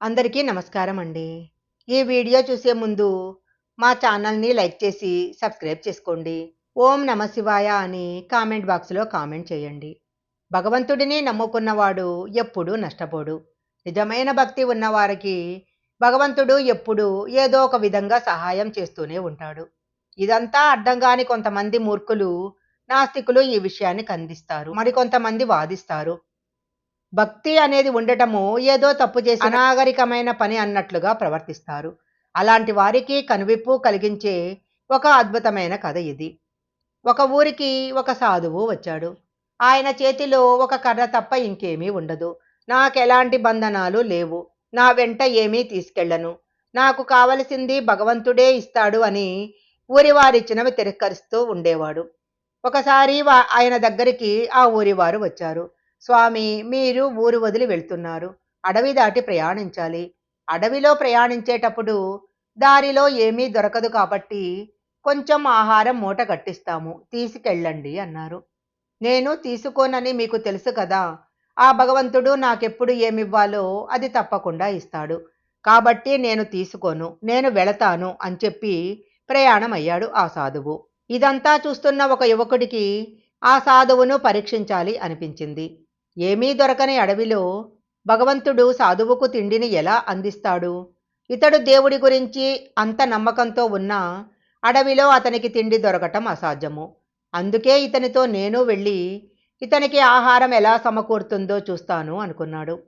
అందరికీ నమస్కారం అండి. ఈ వీడియో చూసే ముందు మా ఛానల్ని లైక్ చేసి సబ్స్క్రైబ్ చేసుకోండి. ఓం నమ శివాయ అని కామెంట్ బాక్స్లో కామెంట్ చేయండి. భగవంతుడిని నమ్ముకున్నవాడు ఎప్పుడూ నష్టపోడు. నిజమైన భక్తి ఉన్నవారికి భగవంతుడు ఎప్పుడూ ఏదో ఒక విధంగా సహాయం చేస్తూనే ఉంటాడు. ఇదంతా అర్థం కాని కొంతమంది మూర్ఖులు నాస్తికులు ఈ విషయాన్ని ఖండిస్తారు. మరికొంతమంది వాదిస్తారు. భక్తి అనేది ఉండటము ఏదో తప్పు చేసి అనాగరికమైన పని అన్నట్లుగా ప్రవర్తిస్తారు. అలాంటి వారికి కనువిప్పు కలిగించే ఒక అద్భుతమైన కథ ఇది. ఒక ఊరికి ఒక సాధువు వచ్చాడు. ఆయన చేతిలో ఒక కర్ర తప్ప ఇంకేమీ ఉండదు. నాకెలాంటి బంధనాలు లేవు. నా వెంట ఏమీ తీసుకెళ్ళను నాకు కావలసింది భగవంతుడే ఇస్తాడు అని ఊరి వారిచ్చినవి తిరస్కరిస్తూ ఉండేవాడు. ఒకసారి వా- ఆయన దగ్గరికి ఆ ఊరి వారు వచ్చారు. స్వామి మీరు ఊరు వదిలి వెళ్తున్నారు. అడవి దాటి ప్రయాణించాలి. అడవిలో ప్రయాణించేటప్పుడు దారిలో ఏమీ దొరకదు కాబట్టి కొంచెం ఆహారం మూట కట్టిస్తాము. తీసుకెళ్ళండి అన్నారు. నేను తీసుకోనని మీకు తెలుసు కదా. ఆ భగవంతుడు నాకెప్పుడు ఏమివ్వాలో అది తప్పకుండా ఇస్తాడు. కాబట్టి నేను తీసుకోను. నేను వెళతాను అని చెప్పి ప్రయాణం అయ్యాడు ఆ సాధువు. ఇదంతా చూస్తున్న ఒక యువకుడికి ఆ సాధువును పరీక్షించాలి అనిపించింది. ఏమీ దొరకని అడవిలో భగవంతుడు సాధువుకు తిండిని ఎలా అందిస్తాడు? ఇతడు దేవుడి గురించి అంత నమ్మకంతో ఉన్నా అడవిలో అతనికి తిండి దొరకటం అసాధ్యము. అందుకే ఇతనితో నేను వెళ్ళి ఇతనికి ఆహారం ఎలా సమకూరుతుందో చూస్తాను అనుకున్నాడు.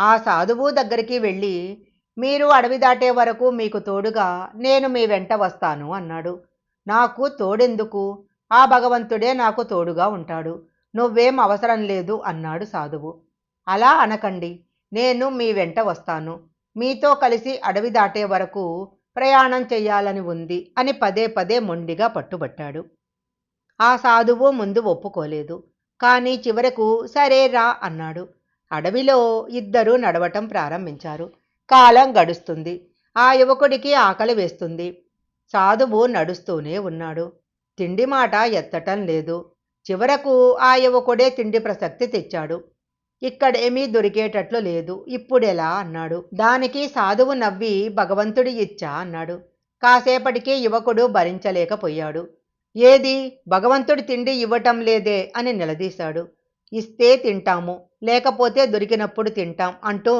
ఆ సాధువు దగ్గరికి వెళ్ళి మీరు అడవి దాటే వరకు మీకు తోడుగా నేను మీ వెంట వస్తాను అన్నాడు. నాకు తోడెందుకు? ఆ భగవంతుడే నాకు తోడుగా ఉంటాడు. నువ్వేం అవసరం లేదు అన్నాడు సాధువు. అలా అనకండి నేను మీ వెంట వస్తాను. మీతో కలిసి అడవి దాటే వరకు ప్రయాణం చెయ్యాలని ఉంది అని పదే పదే మొండిగా పట్టుబట్టాడు. ఆ సాధువు ముందు ఒప్పుకోలేదు. కానీ చివరకు సరే రా అన్నాడు. అడవిలో ఇద్దరూ నడవటం ప్రారంభించారు. కాలం గడుస్తుంది. ఆ యువకుడికి ఆకలి వేస్తుంది. సాధువు నడుస్తూనే ఉన్నాడు. తిండి మాట ఎత్తటం లేదు. చివరకు ఆ యువకుడే తిండి ప్రసక్తి తెచ్చాడు. ఇక్కడేమీ దొరికేటట్లు లేదు. ఇప్పుడెలా అన్నాడు. దానికి సాధువు నవ్వి భగవంతుడి ఇచ్చా అన్నాడు. కాసేపటికి యువకుడు భరించలేకపోయాడు. ఏది? భగవంతుడి తిండి ఇవ్వటం లేదే అని నిలదీశాడు. ఇస్తే తింటాము లేకపోతే దొరికినప్పుడు తింటాం అంటూ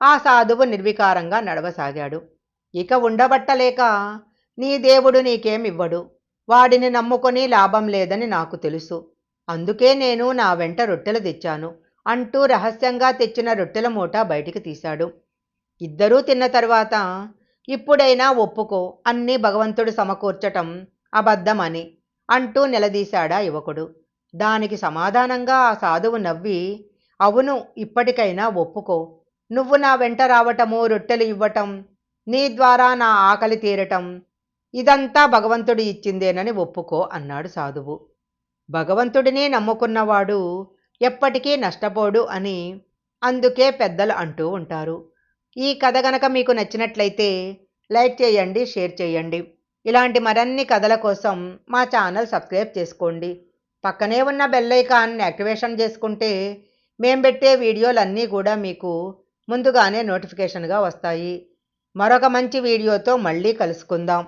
ఆ సాధువు నిర్వికారంగా నడవసాగాడు. ఇక ఉండబట్టలేక నీ దేవుడు నీకేమివ్వడు? వాడిని నమ్ముకొని లాభం లేదని నాకు తెలుసు. అందుకే నేను నా వెంట రొట్టెలు తెచ్చాను. అంటూ రహస్యంగా తెచ్చిన రొట్టెల మూట బయటికి తీశాడు. ఇద్దరూ తిన్న తర్వాత ఇప్పుడైనా ఒప్పుకో అన్నీ భగవంతుడు సమకూర్చటం అబద్ధమని అంటూ నిలదీశాడా యువకుడు. దానికి సమాధానంగా ఆ సాధువు నవ్వి అవును ఇప్పటికైనా ఒప్పుకో. నువ్వు నా వెంట రావటము రొట్టెలు ఇవ్వటం నీ ద్వారా నా ఆకలి తీరటం ఇదంతా భగవంతుడు ఇచ్చిందేనని ఒప్పుకో అన్నాడు సాధువు. భగవంతుడిని నమ్ముకున్నవాడు ఎప్పటికీ నష్టపోడు అని అందుకే పెద్దలు అంటూ ఉంటారు. ఈ కథ గనక మీకు నచ్చినట్లయితే లైక్ చేయండి షేర్ చేయండి. ఇలాంటి మరిన్ని కథల కోసం మా ఛానల్ సబ్స్క్రైబ్ చేసుకోండి. పక్కనే ఉన్న బెల్ ఐకాన్ని యాక్టివేషన్ చేసుకుంటే మేం పెట్టే వీడియోలన్నీ కూడా మీకు ముందుగానే నోటిఫికేషన్గా వస్తాయి. మరొక మంచి వీడియోతో మళ్ళీ కలుసుకుందాం.